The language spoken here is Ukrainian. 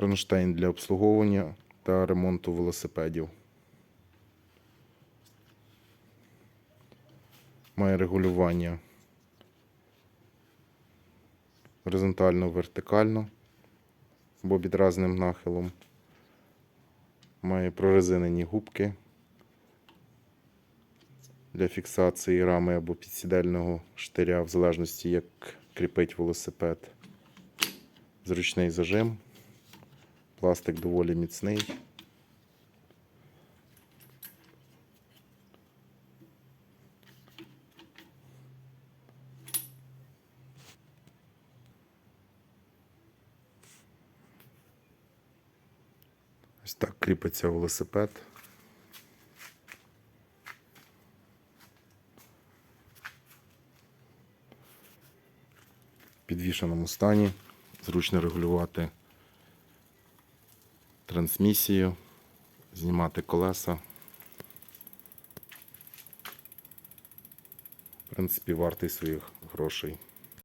Кронштейн для обслуговування та ремонту велосипедів. Має регулювання горизонтально вертикально або підразним нахилом. Має прорезинені губки для фіксації рами або підсідельного штиря, в залежності як кріпить велосипед. Зручний зажим. Пластик доволі міцний. Ось так кріпиться велосипед. Підвішеному стані. Зручно регулювати трансмісію, знімати колеса. В принципі, вартий своїх грошей.